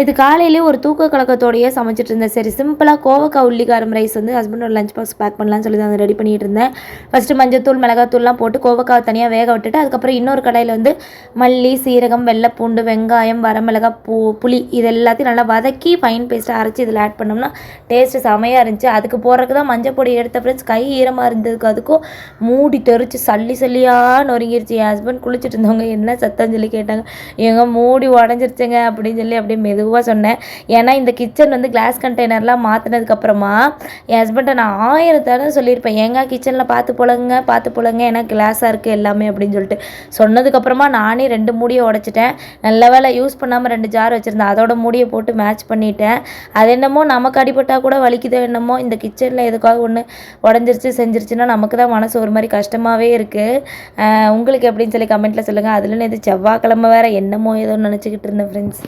இது காலையிலே ஒரு தூக்க கலக்கத்தோடையே சமைச்சிட்டு இருந்தேன். சரி சிம்பிளாக கோவக்காய் உள்ளிகாரம் ரைஸ் வந்து ஹஸ்பண்டோட லஞ்ச் பாக்ஸ் பேக் பண்ணலாம்னு சொல்லி தான் ரெடி பண்ணிட்டு இருந்தேன். ஃபஸ்ட்டு மஞ்சத்தூள் மிளகாத்தூள்லாம் போட்டு கோவக்காய் தனியாக வேக விட்டுட்டு அதுக்கப்புறம் இன்னொரு கடையில் வந்து மல்லி சீரகம் வெள்ளைப்பூண்டு வெங்காயம் வரமிளகா பூ புளி இது எல்லாத்தையும் நல்லா வதக்கி ஃபைன் பேஸ்ட்டாக அரைச்சி இதில் ஆட் பண்ணோம்னா டேஸ்ட்டு செமையாக இருந்துச்சு. அதுக்கு போடுறதுக்கு தான் மஞ்சள் பொடி எடுத்த ஃப்ரெண்ட்ஸ் கை ஈரமாக இருந்ததுக்கு அதுக்கும் மூடி தெரிச்சு சல்லி சல்லியாக நொறுங்கிருச்சு. என் ஹஸ்பண்ட் குளிச்சுட்டு இருந்தவங்க என்ன சத்தம் சொல்லி கேட்டாங்க. எங்கள் மூடி உடஞ்சிருச்சுங்க அப்படின்னு சொல்லி அப்படியே மெதுவாக சொன்னேன். ஏன்னா இந்த கிச்சன் வந்து கிளாஸ் கண்டெய்னர்லாம் மாற்றினதுக்கப்புறமா என் ஹஸ்பண்டை நான் ஆயிரம் தடவை சொல்லியிருப்பேன். ஏங்க கிச்சனில் பார்த்து போலங்க பார்த்து போலங்க ஏன்னா கிளாஸாக இருக்குது எல்லாமே அப்படின்னு சொல்லிட்டு. சொன்னதுக்கப்புறமா நானே ரெண்டு மூடியை உடச்சிட்டேன். நல்ல வேளை யூஸ் பண்ணாமல் ரெண்டு ஜார் வச்சுருந்தேன். அதோட மூடியை போட்டு மேட்ச் பண்ணிட்டேன். அது என்னமோ நமக்கு அடிபட்டால் கூட வலிக்குதோ என்னமோ இந்த கிச்சனில் எதுக்காக ஒன்று உடஞ்சிருச்சு செஞ்சிருச்சுன்னா நமக்கு தான் மனசு ஒரு மாதிரி கஷ்டமாகவே இருக்குது உங்களுக்கு எப்படின்னு சொல்லி கமெண்ட்டில் சொல்லுங்கள் அதில் இது செவ்வாய்க்கிழமை வேறு என்னமோ ஏதோ நினச்சிக்கிட்டு இருந்தேன் ஃப்ரெண்ட்ஸ்